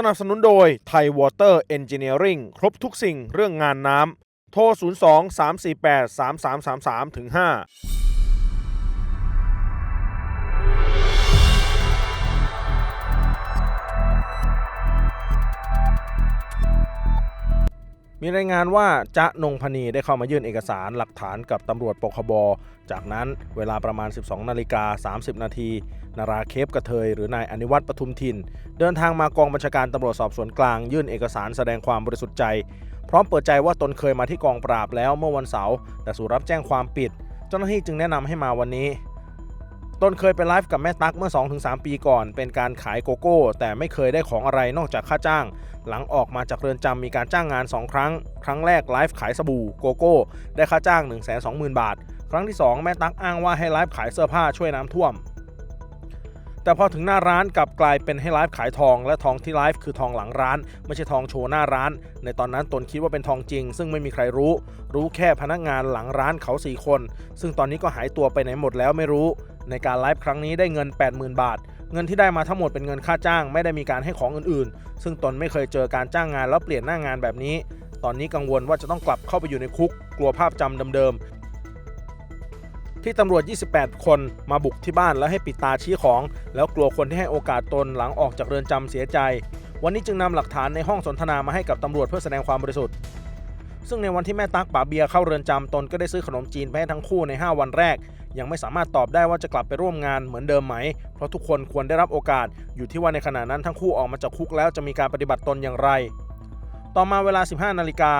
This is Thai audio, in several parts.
สนับสนุนโดยไทยวอเตอร์เอนจิเนียริงครบทุกสิ่งเรื่องงานน้ำ โทร 02 348 3333ถึง5มีรายงานว่าจ๊ะนงพนีได้เข้ามายื่นเอกสารหลักฐานกับตำรวจปคบ จากนั้นเวลาประมาณ 12 นาฬิกา 30 นาที นาราเคปกระเทย หรือนายอนิวัตรปทุมทิน เดินทางมากองบัญชาการตำรวจสอบสวนกลาง ยื่นเอกสารแสดงความบริสุทธิ์ใจ พร้อมเปิดใจว่าตนเคยมาที่กองปราบแล้วเมื่อวันเสาร์แต่สู่รับแจ้งความปิด เจ้าหน้าที่จึงแนะนำให้มาวันนี้ ตนเคยไปไลฟ์กับแม่ตั๊กเมื่อ 2-3 ปีก่อน เป็นการขายโกโก้ แต่ไม่เคยได้ของอะไรนอกจากค่าจ้าง หลังออกมาจากเรือนจำมีการจ้างงาน 2 ครั้ง ครั้งแรกไลฟ์ขายสบู่โกโก้ ได้ค่าจ้าง 1 2 0 0 0 0 บาท ครั้งที่ 2 แม่ตั๊กอ้างว่าให้ไลฟ์ขายเสื้อผ้าช่วยน้ำท่วม แต่พอถึงหน้าร้านกลับกลายเป็นให้ไลฟ์ขายทอง และทองที่ไลฟ์คือทองหลังร้าน ไม่ใช่ทองโชว์หน้าร้าน ในตอนนั้นตนคิดว่าเป็นทองจริง ซึ่งไม่มีใครรู้ รู้แค่พนักงานหลังร้านเขาสี่คน ซึ่งตอนนี้ก็หายตัวไปไหนหมดแล้วไม่รู้ ในการไลฟ์ครั้งนี้ได้เงิน 80,000 บาทเงินที่ได้มาทั้งหมดเป็นเงินค่าจ้าง ไม่ได้มีการให้ของอื่นๆ ซึ่งตนไม่เคยเจอการจ้างงานแล้วเปลี่ยนหน้างานแบบนี้ ตอนนี้กังวลว่าจะต้องกลับเข้าไปอยู่ในคุก กลัวภาพจำเดิม ที่ตำรวจ 28 คนมาบุกที่บ้านแล้วให้ปิดตาชี้ของ แล้วกลัวคนที่ให้โอกาสตนหลังออกจากเรือนจำเสียใจ วันนี้จึงนำหลักฐานในห้องสนทนามาให้กับตำรวจเพื่อแสดงความบริสุทธิ์ซึ่งในวันที่แม่ตั๊กป๋าเบียเข้าเรือนจำตนก็ได้ซื้อขนมจีนไปให้ทั้งคู่ใน 5 วันแรก ยังไม่สามารถตอบได้ว่าจะกลับไปร่วมงานเหมือนเดิมไหม เพราะทุกคนควรได้รับโอกาส อยู่ที่ว่าในขณะนั้นทั้งคู่ออกมาจากคุกแล้วจะมีการปฏิบัติตนอย่างไร ต่อมาเวลา 15 นาฬิกา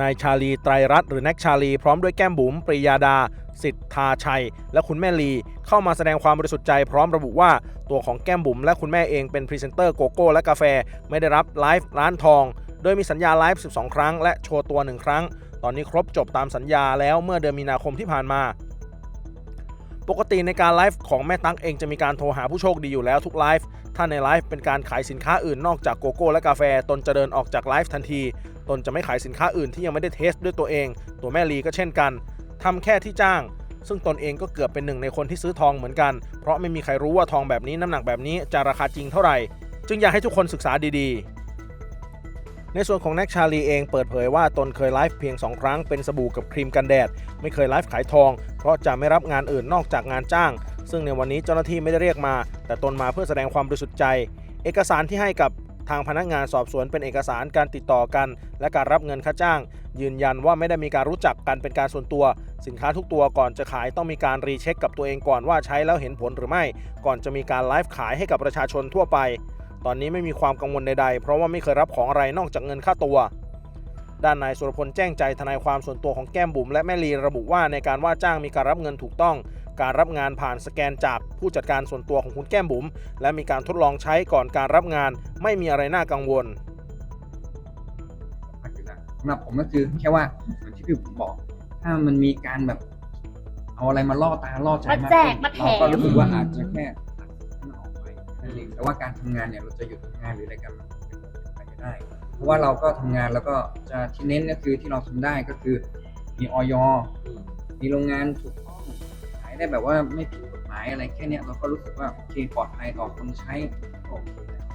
นายชาลีไตรรัตน์หรือแน็กชาลี พร้อมด้วยแก้มบุ๋มปริยาดา สิทธาชัย และคุณแม่ลี เข้ามาแสดงความบริสุทธิ์ใจพร้อมระบุว่า ตัวของแก้มบุ๋มและคุณแม่เองเป็นพรีเซนเตอร์โกโก้และกาแฟ ไม่ได้รับไลฟ์ร้านทอง โดยมีสัญญาไลฟ์ 12 ครั้ง และโชว์ตัว 1 ครั้ง ตอนนี้ครบจบตามสัญญาแล้วเมื่อเดือนมีนาคมที่ผ่านมา ปกติในการไลฟ์ของแม่ตั๊กเองจะมีการโทรหาผู้โชคดีอยู่แล้วทุกไลฟ์ ถ้าในไลฟ์เป็นการขายสินค้าอื่นนอกจากโกโก้และกาแฟ ตนจะเดินออกจากไลฟ์ทันที ตนจะไม่ขายสินค้าอื่นที่ยังไม่ได้เทสด้วยตัวเอง ตัวแม่ลีก็เช่นกันทำแค่ที่จ้าง ซึ่งตนเองก็เกือบเป็นหนึ่งในคนที่ซื้อทองเหมือนกัน เพราะไม่มีใครรู้ว่าทองแบบนี้น้ำหนักแบบนี้จะราคาจริงเท่าไหร่ จึงอยากให้ทุกคนศึกษาดีๆ ในส่วนของแน็กชาลีเองเปิดเผยว่าตนเคยไลฟ์เพียง 2 ครั้งเป็นสบู่กับครีมกันแดด ไม่เคยไลฟ์ขายทอง เพราะจะไม่รับงานอื่นนอกจากงานจ้าง ซึ่งในวันนี้เจ้าหน้าที่ไม่ได้เรียกมา แต่ตนมาเพื่อแสดงความบริสุทธิ์ใจ เอกสารที่ให้กับทางพนักงานสอบสวนเป็นเอกสารการติดต่อกัน และการรับเงินค่าจ้าง ยืนยันว่าไม่ได้มีการรู้จักกันเป็นการส่วนตัว สินค้าทุกตัวก่อนจะขายต้องมีการรีเช็คกับตัวเองก่อนว่าใช้แล้วเห็นผลหรือไม่ ก่อนจะมีการไลฟ์ขายให้กับประชาชนทั่วไป ตอนนี้ไม่มีความกังวลใดๆ เพราะว่าไม่เคยรับของอะไรนอกจากเงินค่าตัว ด้านนายสุรพลแจ้งใจทนายความส่วนตัวของแก้มบุ๋มและแม่ลีระบุว่าในการว่าจ้างมีการรับเงินถูกต้อง การรับงานผ่านสแกนจากผู้จัดการส่วนตัวของคุณแก้มบุ๋มและมีการทดลองใช้ก่อนการรับงาน ไม่มีอะไรน่ากังวลมากอยู่แล้วสำหรับผมก็คือแค่ว่าเหมือนที่พี่ผมบอก ถ้ามันมีการแบบ เอาอะไรมาล่อตาล่อใจมาแจกขึ้นมาแถม เราก็รู้สึกว่าอาจจะแค่ นั่นเองแต่ว่าการทำงานเนี่ยเราจะหยุดทำงานหรืออะไรกันมันเป็นไปไม่ได้ เพราะว่าเราก็ทำงานแล้วก็จะที่เน้นก็คือที่เราทำได้ก็คือมีออยมีโรงงานถูกต้องขายได้แบบว่าไม่ผิดกฎหมายอะไรแค่เนี้ยเราก็รู้สึกว่าโอเคปลอดภัยต่อคนใช้ก็โอเคแล้ว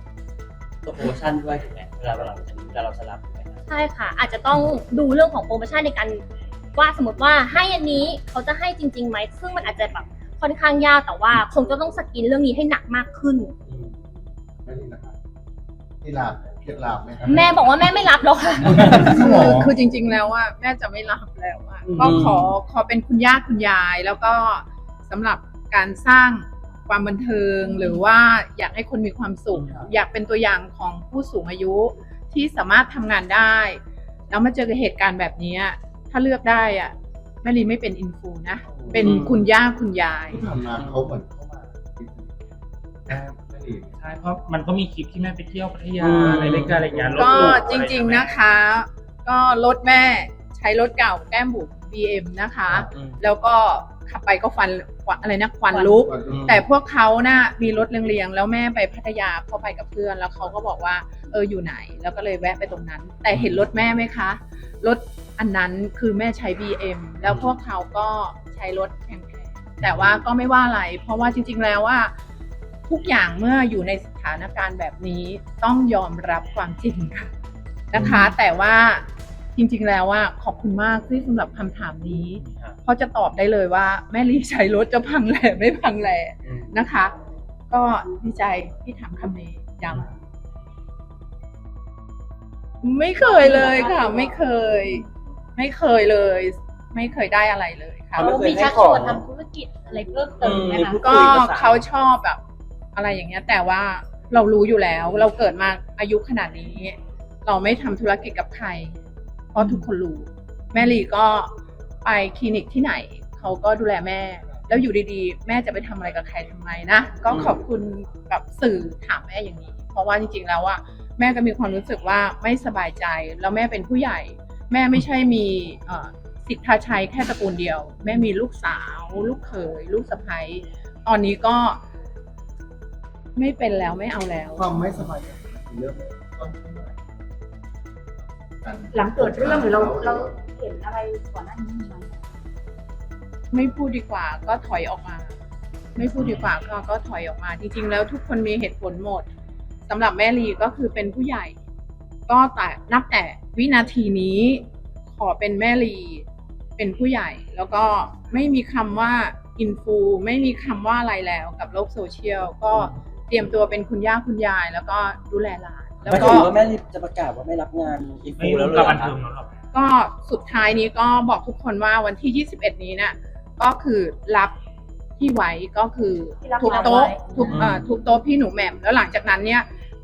ตัวโปรโมชั่นด้วยถูกไหมเวลาเราจะเวลาเราจะรับถูกไหมครับใช่ค่ะ อาจจะต้องดูเรื่องของโปรโมชั่นในการว่าสมมติว่าให้อันนี้เขาจะให้จริงๆไหมซึ่งมันอาจจะแบบ ค่อนข้างยากแต่ว่า คงจะต้องสกินเรื่องนี้ให้หนักมากขึ้น ไม่นี่นะครับที่ลาบเคล็ดลาบไหมครับแม่บอกว่าแม่ไม่รับหรอกค่ะ คือคือจริง ๆ แล้วว่าแม่จะไม่รับแล้วอะก็ขอขอเป็นคุณย่าคุณยาย แล้วก็สำหรับการสร้างความบันเทิงหรือว่าอยากให้คนมีความสุข อยากเป็นตัวอย่างของผู้สูงอายุที่สามารถทำงานได้ แล้วมาเจอกับเหตุการณ์แบบนี้ถ้าเลือกได้อะแม่ลีไม่เป็นอินฟูนะ เป็นคุณย่าคุณยายที่ทำงานเขาเหมือนเข้ามาแม่ไม่ดีใช่เพราะมันก็มีคลิปที่แม่ไปเที่ยวพัทยาอืมอะไรเล็กๆอะไรอย่างเงี้ยลบก็หลู่จริงอไๆนะคะ ก็รถแม่ใช้รถเก่าแก้มบุก BM นะคะอืมแล้วก็ขับไปก็ฟันควันอะไรนะควันลุก แต่พวกเขาน่ะมีรถเรียงๆ แล้วแม่ไปพัทยาเข้าไปกับเพื่อน แล้วเขาก็บอกว่าเอออยู่ไหน แล้วก็เลยแวะไปตรงนั้น แต่เห็นรถแม่ไหมคะ รถ อันนั้นคือแม่ใช้ BM แล้วพวกเขาก็ใช้รถแพงๆแต่ว่าก็ไม่ว่าอะไร เพราะว่าจริง ๆ แล้วว่าทุกอย่างเมื่ออยู่ในสถานการณ์แบบนี้ต้องยอมรับความจริงค่ะนะคะ แต่ว่าจริง ๆ แล้วว่าขอบคุณมากที่สำหรับคำถามนี้ครับเพราะจะตอบได้เลยว่า แม่ลีใช้รถจะพังแหล่ไม่พังแหล่อืมนะคะ ก็ดีใจที่ถามคำนี้ย้ำไม่เคยเลยค่ะ ไม่เคย ไม่เคยเลย ไม่เคยได้อะไรเลยค่ะไม่เขาเคยมีให้ชักขชองวนทำธุรกิจอะไรเพิ่มเติมไหมอืมคะพูดก็คุยภาษาเขาชอบแบบ อะไรอย่างเงี้ย แต่ว่าเรารู้อยู่แล้ว เราเกิดมาอายุขนาดนี้ เราไม่ทำธุรกิจกับใคร เพราะทุกคนรู้ แม่ลีก็ไปคลินิกที่ไหน เขาก็ดูแลแม่ แล้วอยู่ดีๆ แม่จะไปทำอะไรกับใครทำไมนะ ก็ขอบคุณแบบสื่อถามแม่อย่างนี้ เพราะว่าจริงๆแล้วว่าแม่ก็มีความรู้สึกว่าไม่สบายใจ แล้วแม่เป็นผู้ใหญ่ แม่ไม่ใช่มีเอ่อสิทธาชัยแค่ตระกูลเดียว แม่มีลูกสาว ลูกเขย ลูกสะใภ้ตอนนี้ก็ ไม่เป็นแล้วไม่เอาแล้ว ความไม่สบายใจมันคือเรื่องต้นทุนอะไรการหลังเกิดเรื่องหรือเราเราเห็นอะไรก่อนหน้านี้ไหมไม่พูดดีกว่าก็ถอยออกมา ไม่พูดดีกว่าก็ก็ถอยออกมา จริง ๆ แล้วทุกคนมีเหตุผลหมดสำหรับแม่ลีก็คือเป็นผู้ใหญ่ ก็แต่นับแต่ วินาทีนี้ขอเป็นแม่ลีเป็นผู้ใหญ่ แล้วก็ไม่มีคำว่าอินฟูไม่มีคำว่าอะไรแล้วกับโลกโซเชียลก็เตรียมตัวเป็นคุณย่าคุณยาย แล้วก็ดูแลหลาน แล้วไม่ก็ถือว่าแม่รีบจะประกาศว่าไม่รับงานอีฟูแล้วเลยเหรอครับ ก็สุดท้ายนี้ก็บอกทุกคนว่าวันที่ 21 นี้เนี่ยก็คือรับที่ไว้ก็คือที่รับทุกงานโต๊ะไว้ทุกอืมเอ่อทุกโต๊ะพี่หนูแหม่มแล้วหลังจากนั้นเนี่ย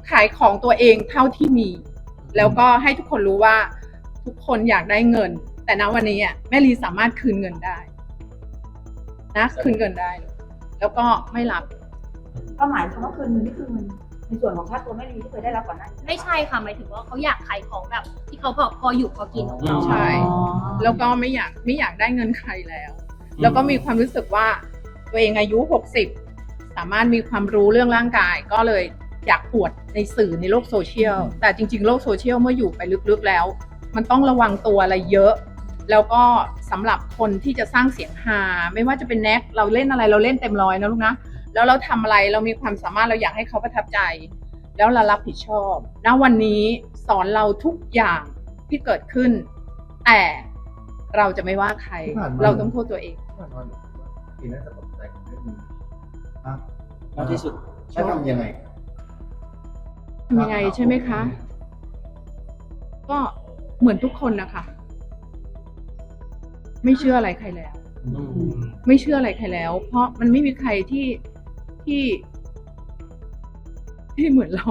ขายของตัวเองเท่าที่มี แล้วก็ให้ทุกคนรู้ว่าทุกคนอยากได้เงิน แต่ณวันนี้อะแม่ลีสามารถคืนเงินได้ นะคืนเงินได้ แล้วก็ไม่รับก็หมายความว่าคืนเงินนี่คือเงินในส่วนของค่าตัวแม่ลีที่เคยได้รับก่อนหน้านี้ไม่ใช่ค่ะหมายถึงว่าเขาอยากขายของแบบ ที่เขาพอพออยู่พอกินของเขาใช่แล้วก็ไม่อยากไม่อยากได้เงินใครแล้ว แล้วก็มีความรู้สึกว่าตัวเองอายุ60สามารถมีความรู้เรื่องร่างกายก็เลย อยากอวดในสื่อในโลกโซเชียล แต่จริง ๆ โลกโซเชียลเมื่ออยู่ไปลึกๆแล้ว มันต้องระวังตัวอะไรเยอะ แล้วก็สำหรับคนที่จะสร้างเสียงฮาไม่ว่าจะเป็นแน็กเราเล่นอะไรเราเล่นเต็มร้อยนะลูกนะแล้วเราทำอะไรเรามีความสามารถเราอยากให้เขาประทับใจ แล้วเรารับผิดชอบณวันนี้สอนเราทุกอย่างที่เกิดขึ้น แต่เราจะไม่ว่าใครที่ผ่านมาเราต้องโทษตัวเองที่ผ่านมาหนูคิดว่าปีน่าจะตกใจกับเรื่องนี้มากมากที่สุดใช่ทำยังไงทำยังไงใช่ไหมคะ ก็เหมือนทุกคนนะคะ ไม่เชื่ออะไรใครแล้ว ไม่เชื่ออะไรใครแล้ว เพราะมันไม่มีใครที่ที่ ที่เหมือนเรา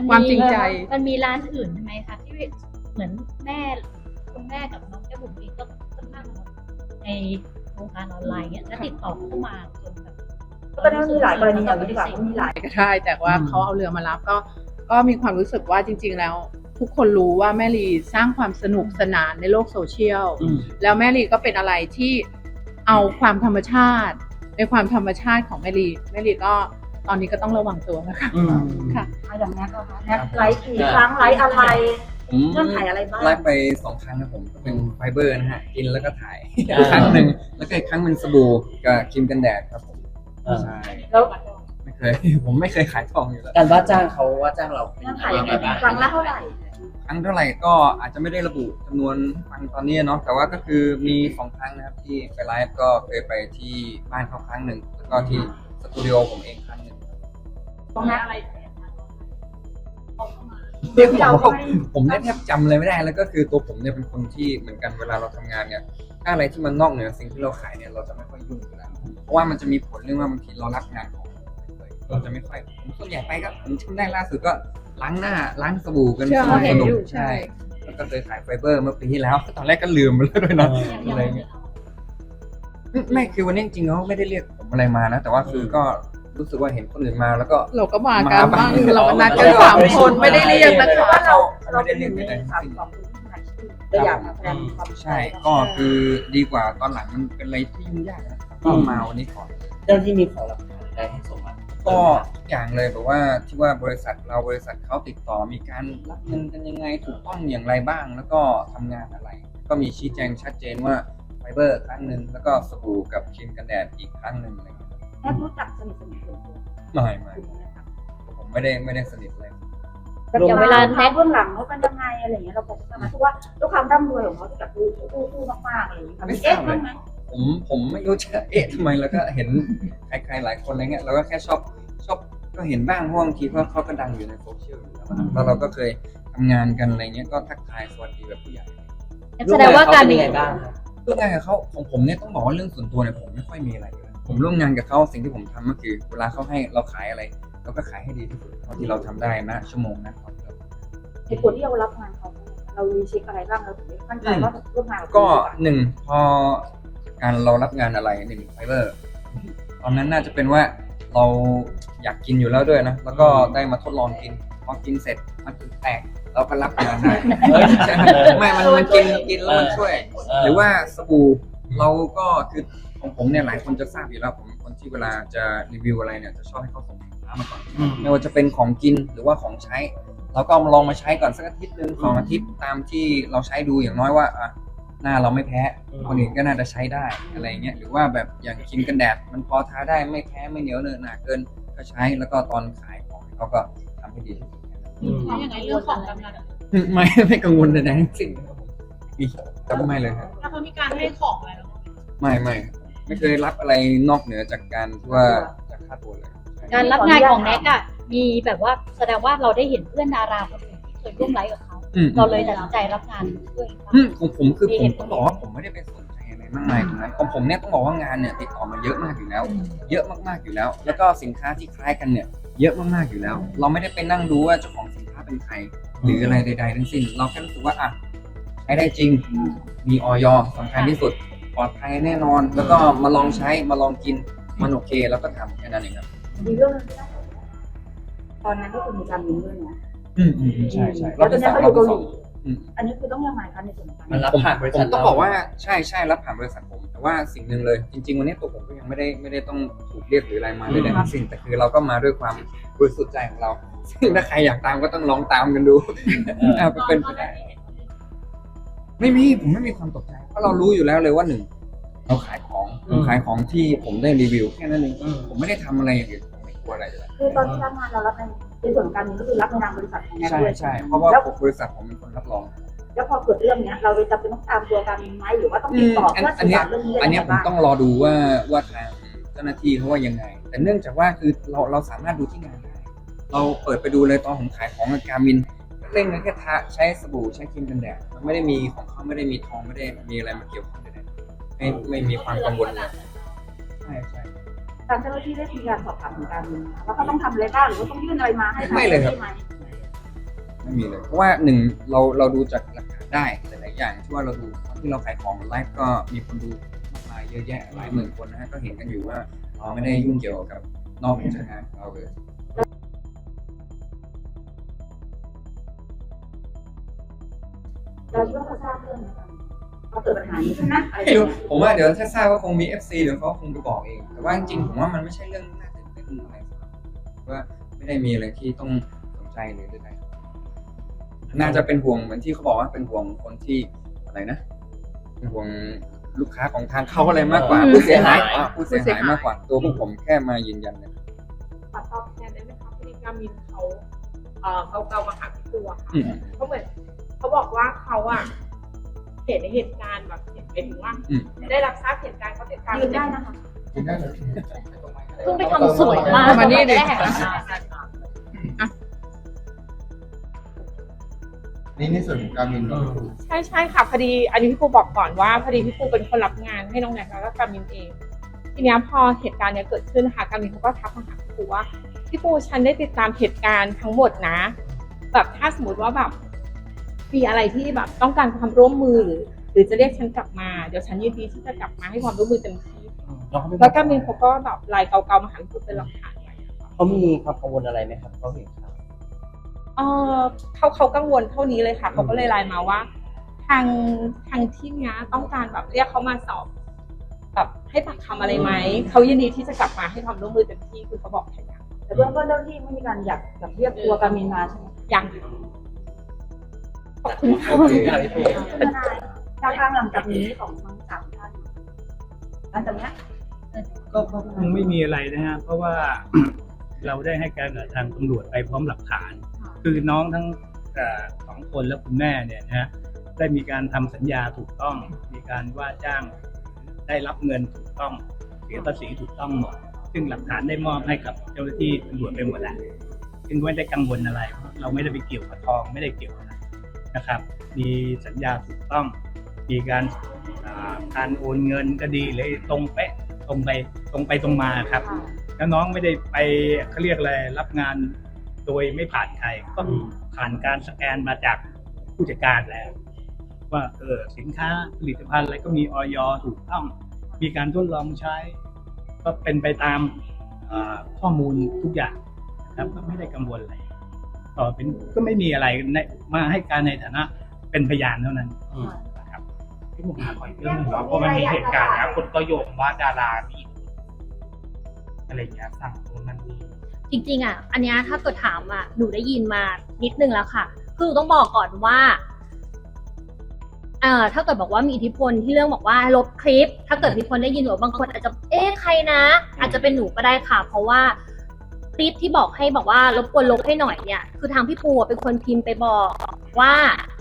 นความจริงใจ มันมีร้านอื่นใช่ไหมคะที่เหมือนแม่คุณแม่กับน้องแก้วบุ๋มเองก็ค่อนข้างในวงการออนไลน์เนี่ยแล้วติดต่อเข้ามาจนแบบ ก็ตอนนี้มันมีหลายกรณีอย่างนี้ดีกว่ามันมีหลายก็ได้แต่ว่าอืมเขาเอาเรือมารับก็ก็มีความรู้สึกว่าจริง ๆ แล้ว ทุกคนรู้ว่าแม่ลีสร้างความสนุกสนานในโลกโซเชียลอืมแล้วแม่ลีก็เป็นอะไรที่เอาความธรรมชาติ ในความธรรมชาติของแม่ลีแม่ลีก็ตอนนี้ก็ต้องระวังตัวนะคะอืมค่ะเอาอย่างแน็กก็คะแน็กไลฟ์กี่ครั้งไลฟ์อะไรอืมเงื่อนไขอะไรบ้างไลฟ์ไปสองครั้งครับผมก็เป็นไฟเบอร์นะฮะกินแล้วก็ถ่ายอ่าครั้งหนึ่งแล้วก็อีกครั้งเป็นสบู่กับครีมกันแดดครับผมอ่า ใช่แล้วไม่เคย ผมไม่เคยขายทองอยู่แล้วการว่าจ้างเขาว่าจ้างเราเป็นเงื่อนไขยังไงบ้างครั้งละเท่าไหร่ครั้งเท่าไหร่ก็อาจจะไม่ได้ระบุจำนวนให้ฟังตอนนี้เนาะแต่ว่าก็คือมีสองครั้งนะครับที่ไปไลฟ์ก็เคยไปที่บ้านเขาครั้งหนึ่งแล้วก็ที่สตูดิโอผมเองครั้งหนึ่งตรงนั้นเรียกผมว่าผมเนี่ยแทบจำอะไรไม่ได้แล้วก็คือตัวผมเนี่ยเป็นคนที่เหมือนกันเวลาเราทำงานเนี่ยถ้าอะไรที่มันนอกเหนือสิ่งที่เราขายเนี่ยเราจะไม่ค่อยยุ่งอยู่แล้วเพราะว่ามันจะมีผล เรื่องว่าบางทีเรารับงานของเราจะไม่ค่อยผมส่วนใหญ่ไปก็ผมทำได้ล่าสุดก็ล้างหน้าล้างสบู่กันใช่สนุกเห็นสนุอกยู่ใช่ใช่แล้วก็เคยขายไฟเบอร์เมื่อปีที่แล้ว ตอนแรกก็ลืมไปแล้วด้วยนะอะไรเงี้ยไม่คือวันนี้จริงๆเขาไม่ได้เรียกผมอะไรมานะแต่ว่าคือก็รู้สึกว่าเห็นคนอื่นมาแล้วก็ เราก็มากันมาบ้าบ้างงเราก็นัดกันเออสามคนไม่ได้เรียกนะเพราะคะว่าเราเขาเราไม่เป็ได้นหเรียนึ่กงไปในไหนสามทั้งสิ้นของผู้ที่หายชื่อเราอยากมาแสดงความใช่ก็คือดีกว่าตอนหลังมันเป็นอะไรที่ยุ่งยากนะก็มาวันนี้ก่อน เจ้าหน้าที่มีของหลักฐานได้ให้ส่งมาก็ทุกอย่างเลยแบบว่าที่ว่าบริษัทเราบริษัทเขาติดต่อมีการรับเงินกันยังไงถูกต้องอย่างไรบ้าง แล้วก็ทำงานอะไร ก็มีชี้แจงชัดเจนว่าไฟเบอร์ครั้งหนึ่งแล้วก็สบู่กับครีมกันแดดอีกครั้งหนึ่งอะไรอย่างเงี้ยในแม่รู้จักสนิทสนิทส่วนตัวไม่ไม่คุณนะครับผมไม่ได้ไม่ได้สนิทเลยแบบอย่างเวลาแน็กเบื้องหลังเขาเป็นยังไงอะไรอย่างเงี้ยเราพอจะทราบไหมเพราะว่าด้วยความร่ำรวยของเขาที่แบบคู่คู่คู่มากๆอะไรอย่างเงี้ยไม่ทราเอ๊ะบเลยบ้างไหม ผมผมไม่รู้จะเอ๊ะทำไมแล้วก็เห็นใครๆหลายคนอะไรเงี้ยเราก็แค่ชอบชอบก็เห็นบ้างเพราะบางทีเขาเขาก็ดังอยู่ในโซเชียลอยู่แล้วนะแล้วเราก็เคยทำงานกันอะไรเงี้ยก็ทักทายสวัสดีแบบผู้ใหญ่แสดงว่าการ เป็นมียังไงบ้างครับร่วมงานกับเขาของผมเนี่ยต้องบอกว่าเรื่องส่วนตัวเนี่ยผมไม่ค่อยมีอะไรเลยผมร่วมงานกับเขาสิ่งที่ผมทำก็คือ เวลาเขาให้เราขายอะไรเราก็ขายให้ดีที่สุดเท่าที่เราทำได้นะชั่วโมงนะเหตุผลที่เรารับงานเขาเรามีเช็คอะไรบ้างเราถึงได้มั่นใจว่าร่วมงานบก็หนึ่งพอ การเรารับงานอะไรหนึ่งไฟเบอร์ตอนนั้นน่าจะเป็นว่าเราอยากกินอยู่แล้วด้วยนะ แล้วก็ได้มาทดลองกินพอกินเสร็จมันถึงแตกเราก็รับงานได้ใช่ไหมไม่มันมันกินกินแล้วมันช่วย หรือว่าสบู่เราก็คือของผมเนี่ยหลายคนจะทราบอยู่แล้วผมเป็นคนที่เวลาจะรีวิวอะไรเนี่ยจะชอบให้เขาส่งสินค้ามาก่อนไม่ว่าจะเป็นของกินหรือว่าของใช้เราก็เอามาลองมาใช้ก่อนสักอาทิตย์หนึ่งสองอาทิตย์ตามที่เราใช้ดูอย่างน้อยว่าอะ หน้าเราไม่แพ้คนอื่นก็น่าจะใช้ได้อะไรเงี้ยหรือว่าแบบอย่างครีมกันแดดมันพอทาได้ไม่แพ้ไม่เหนียวเนอะหนาเกินก็ใช้แล้วก็ตอนขายของเขาก็ทำให้ดีที่สุดแล้วอย่างไรเรื่องของกำลังไม่ไม่กังวลใดๆทั้งสิ้นครับผมอีกจำไม่เลยครับถ้าเขามีการให้ของอะไรแล้วไม่ไม่ไม่เคยรับอะไรนอกเหนือจากการที่ว่าจากค่าตัวเลยใช่การรับงานของแน็กอะมีแบบว่าแสดงว่าเราได้เห็นเพื่อนดาราคนอื่นที่เคยร่วมไลฟ์กับเขา อืม เราเลยตัดสินใจรับงานด้วยบ้างอืมของผมคือมีผเหมตุผล ต้องบอกว่าผมไม่ได้ไปสนใจอะไรมากมายตรงนั้นของผมเนี่ยต้องบอกว่างานเนี่ยติดต่อมาเยอะมากอยู่แล้ว เยอะมากๆอยู่แล้ว แล้วก็สินค้าที่คล้ายกันเนี่ย เยอะมากๆอยู่แล้ว เราไม่ได้ไปนั่งดูว่าเจ้าของสินค้าเป็นใคร หรืออะไรใด ๆ ทั้งสิ้น เราแค่รู้สึกว่าอะใช้ได้จริง มีออยสำคัญที่สุดปลอดภัยแน่นอน แล้วก็มาลองใช้มาลองกินมันโอเค แล้วก็ทำแค่นั้นเองครับ มีเรื่องนึงที่น่าสนใจตอนนั้นที่คุณมีการมินด้วยเนี่ย อืมอืมใช่ใช่แล้เราวตอนที่นี้สองเขาอเรายู่ที่เกาสหองลีอืมอันนี้คือต้องยังไงคะในส่วนของการมันรับผ่านบริผษัทมต้องบอกว่าใช่ใช่รับผ่านบริษัทผม แต่ว่าสิ่งหนึ่งเลย จริง ๆ วันนี้ตัวผมก็ยังไม่ได้ไม่ได้ต้องถูกเรียกหรืออะไรมาเลยนะทั้งสิ้นแต่คือเราก็มาด้วยความบริสุทธิ์ใจของเรา ซึ่งถ้าใครอยากตามก็ต้องลองตามกันดูอ่าเป็นไปได้ไม่มีผมไม่มีความตกใจเพราะเรารู้อยู่แล้วเลยว่าหนึ่งเราขายของผมขายของที่ผมได้รีวิวแค่นั้นเองผมไม่ได้ทำอะไรอย่างอื่นผมไม่กลัวอะไรอยู่แล้วคือตอนที่รับงานเรารับใน ในส่วนของการมินก็คือรับในนามบริษัทของแน็กใช่ด้วย ใช่เพราะว่าแล้วบริษัทผมเป็นคนรับรอง แล้วพอเกิดเรื่องเนี้ยเราเลยจำเป็นต้องตามตัวการมินไหมหรือว่าต้องติดต่ออืมเพื่ออัสื่นอเนี้ยสารเรื่องนี้อันเนี้ยยังผไงมบ้างต้องรอดูว่าว่าทางเจ้าหน้าที่เขาว่ายังไง แต่เนื่องจากว่าคือเราเราสามารถดูที่งานได้เราเปิดไปดูเลยตอนผมขายของกับการมินเล่นกันแค่ทาใช้สบู่ใช้ครีมกันแดดมันไม่ได้มีของเขาไม่ได้มีทองไม่ได้มีอะไรมาเกี่ยวข้องใดๆไม่ไม่มีความกังวลเลยใช่ใช่ ทางเจ้าหน้าที่ได้มีการสอบถามถึงการมินไหมว่าเขาต้องทำอะไรบ้างหรือว่าต้องยื่นอะไรมาให้ทางไม่เลยครับ จ้าหน้าที่ไหมไม่มีเลยเพราะว่าหนึ่งเราเราดูจากหลักฐานได้หลายๆอย่างที่ว่าเราดูตอนที่เราขายของไลฟ์ก็มีคนดูมากมายเยอะแยะหลายหมื่นคนนะฮะก็เห็นกันอยู่ว่าเราไม่ได้ยุ่งเกี่ยวกับนอกจากงานของเราเลย เราคิดว่าเขาทราบเรื่องไหมคะ เขาเกิดปัญหานี้ขึ้นนะอะไรไม่รู้อย่างเงี้ยผมว่าเดี๋ยวถ้าทราบว่าคงมี FC เดี๋ยวเขาคงไปบอกเอง แต่ว่าจริงๆผมว่ามันไม่ใช่เรื่องน่าตื่นเต้นอะไรว่าไม่ได้มีอะไรที่ต้องสนใจหรือใดๆน่าจะเป็นห่วงเหมือนที่เขาบอกว่าเป็นห่วงคนที่อะไรนะเป็นห่วงลูกค้าของทางเขาอะไรมากกว่าอืมผู้เสียหายอะผู้เสียหายมากกว่าตัวพวกผมแค่มายืนยันเนี่ย ปัดตอบแทนได้ไหมคะพอดีการมินเขาเอ่อเขาเกามาหาพี่ตัวค่ะอืม เขาเหมือนเขาบอกว่าเขาอะ เห็นในเหตุการณ์แบบเห็นไปถึงว่า อืม ได้รับทราบเหตุการณ์เขาเหตุการณ์ยืนได้นะคะเพิ่งไปทำสวยมามานี่ดิ แรกนี่ในส่วนของการมิน ใช่ใช่ค่ะพอดีอันนี้พี่ปูบอกก่อนว่าพอดีพี่ปูเป็นคนรับงานให้น้องแนกแล้วก็การมินเอง ทีเนี้ยพอเหตุการณ์เนี้ยเกิดขึ้นนะคะการมินเขาก็ทักมาหาพี่ปูว่าพี่ปูฉันได้ติดตามเหตุการณ์ทั้งหมดนะ แบบถ้าสมมติว่าแบบ มีอะไรที่แบบต้องการความร่วมมือหรือหรือจะเรียกฉันกลับมา เดี๋ยวฉันยินดีที่จะกลับมาให้ความร่วมมือเต็มที่แล้วการมินเขาก็แบบไลน์เก่าๆมาหาพี่ปูเป็นหลักฐานไว้เขามีความกังวลอะไรไหมครับเขาเห็นข่าวเออเขาเขากังวลเท่านี้เลยค่ะเขาก็เลยไลน์มาว่า ทางทางที่เนี้ยต้องการแบบเรียกเขามาสอบแบบให้ปากคำอะไรไหมเขายินดีที่จะกลับมาให้ความร่วมมือเต็มที่คือเขาบอกแค่นี้แต่เบื้องต้นเจ้าหน้าที่ไม่มีการอยากแบบเรียกตัวการมินมาใช่ไหมยัง ขอบคุณค่ะโอเคทนายแนวทางหลังจากนี้ของทั้งสามท่านหลังจากเนี้ยกก็ก็คงไม่มีอะไรนะฮะเพราะว่าเราได้ให้การกับทางตำรวจไปพร้อมหลักฐาน คือน้องทั้งเอ่อสองคนและคุณแม่เนี่ยนะฮะได้มีการทำสัญญาถูกต้อง มีการว่าจ้างได้รับเงินถูกต้อง เสียภาษีถูกต้องหมด ซึ่งหลักฐานได้มอบให้กับเจ้าหน้าที่ตำรวจไปหมดแล้วซึ่งไม่ได้กังวลอะไรเพราะเราไม่ได้ไปเกี่ยวกับทองไม่ได้เกี่ยวอะไร นะครับ มีสัญญาถูกต้อง มีการอ่าการโอนเงินก็ดีเลยตรงเป๊ะตรงไปตรงไปตรงมาครับ แล้วน้องไม่ได้ไปเขาเรียกอะไรรับงานโดยไม่ผ่านใครก็ผ่านการสแกนมาจากผู้จัดการแล้ว ว่าเออสินค้าผลิตภัณฑ์อะไรก็มีออยถูกต้อง มีการทดลองใช้ ก็เป็นไปตามอ่าข้อมูลทุกอย่างนะครับก็ไม่ได้กังวลอะไร ต่อเป็นก็ไม่มีอะไรในมาให้การในฐานะเป็นพยานเท่านั้นอืมนะครับที่ผมถามขออีกเรื่องหนึ่งเนาะเพราะมันมีเหตุการณ์นะคนก็โยงว่าดารามีอะไรอย่างเงี้ยสั่งโน่นนั่นนี่จริงๆอะ อันเนี้ยถ้าเกิดถามอะหนูได้ยินมานิดนึงแล้วค่ะ คือต้องบอกก่อนว่าเอ่อถ้าเกิดบอกว่ามีอิทธิพลที่เรื่องบอกว่าลบคลิป ถ้าเกิดมีคนได้ยินหรือบางคนอาจจะเอ๊ะใครนะ อาจจะเป็นหนูก็ได้ค่ะ เพราะว่า คลิปที่บอกให้บอกว่ารบกวนลบให้หน่อยเนี่ย คือทางพี่ปูเป็นคนพิมพ์ไปบอกว่า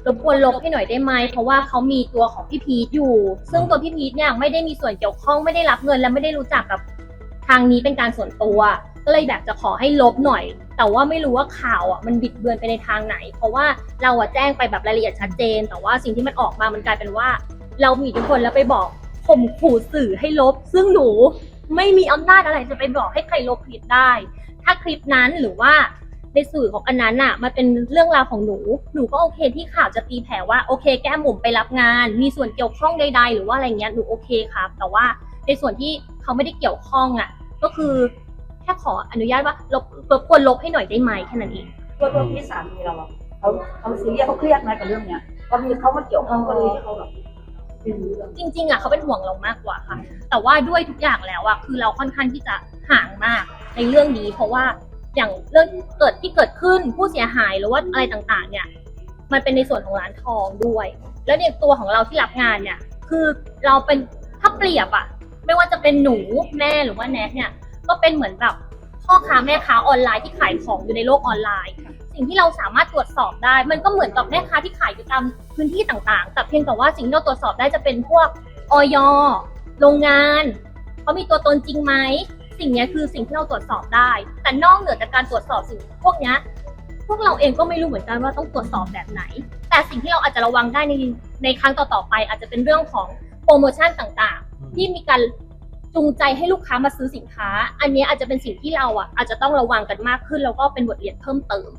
รบกวนลบให้หน่อยได้ไหมเพราะว่าเขามีตัวของพี่พีทอยู่ ซึ่งตัวพี่พีทเนี่ยไม่ได้มีส่วนเกี่ยวข้องไม่ได้รับเงินและไม่ได้รู้จักกับทางนี้เป็นการส่วนตัวก็เลยแบบจะขอให้ลบหน่อย แต่ว่าไม่รู้ว่าข่าวอะมันบิดเบือนไปในทางไหน เพราะว่าเราอะแจ้งไปแบบรายละเอียดชัดเจน แต่ว่าสิ่งที่มันออกมามันกลายเป็นว่า เรามีทธิพลแล้วไปบอกข่มขู่สื่อให้ลบ ซึ่งหนูไม่มีอำนาจอะไรจะไปบอกให้ใครลบคลิปได้ ถ้าคลิปนั้นหรือว่าในสื่อของอันนั้นอะมันเป็นเรื่องราวของหนู หนูก็โอเคที่ข่าวจะตีแผ่ว่าโอเค แก้มบุ๋มไปรับงาน มีส่วนเกี่ยวข้องใด ๆ หรือว่าอะไรเงี้ยหนูโอเคครับ แต่ว่าในส่วนที่เขาไม่ได้เกี่ยวข้องอะก็คือแค่ขออนุญาตว่าลบรบกวนลบให้หน่อยได้ไหมแค่นั้นเอง ตัวตัวพี่สามีเราอะเขาเขาซีเรียสเขาเครียดไหมกับเรื่องเนี้ยก็มีเขามาเกี่ยวข้องกันเลยที่เขาแบบเป็นเรื่องจริงๆอะเขาเป็นห่วงเรามากกว่าค่ะ แต่ว่าด้วยทุกอย่างแล้วอะคือเราค่อนข้างที่จะห่างมาก ในเรื่องนี้ เพราะว่าอย่างเรื่องเกิดที่เกิดขึ้นผู้เสียหายหรือว่าอะไรต่างๆ เนี่ย มันเป็นในส่วนของร้านทองด้วย แล้วในตัวของเราที่รับงานเนี่ย คือเราเป็นถ้าเปรียบอะไม่ว่าจะเป็นหนูแม่หรือว่าแนทเนี่ย ก็เป็นเหมือนแบบพ่อค้าแม่ค้าออนไลน์ที่ขายของอยู่ในโลกออนไลน์ สิ่งที่เราสามารถตรวจสอบได้ มันก็เหมือนกับแม่ค้าที่ขายอยู่ตามพื้นที่ต่างๆ แต่เพียงแต่ว่าสิ่งที่เราตรวจสอบได้จะเป็นพวกออยโรงงานเขามีตัวตนจริงไหม สิ่งเนี้ยคือสิ่งที่เราตรวจสอบได้ แต่นอกเหนือจากการตรวจสอบสิ่งพวกเนี้ยพวกเราเองก็ไม่รู้เหมือนกันว่าต้องตรวจสอบแบบไหน แต่สิ่งที่เราอาจจะระวังได้ในในครั้งต่อๆไป อาจจะเป็นเรื่องของโปรโมชั่นต่างๆ ที่มีการจูงใจให้ลูกค้ามาซื้อสินค้า อันเนี้ยอาจจะเป็นสิ่งที่เราอะอาจจะต้องระวังกันมากขึ้นแล้วก็เป็นบทเรียนเพิ่มเติม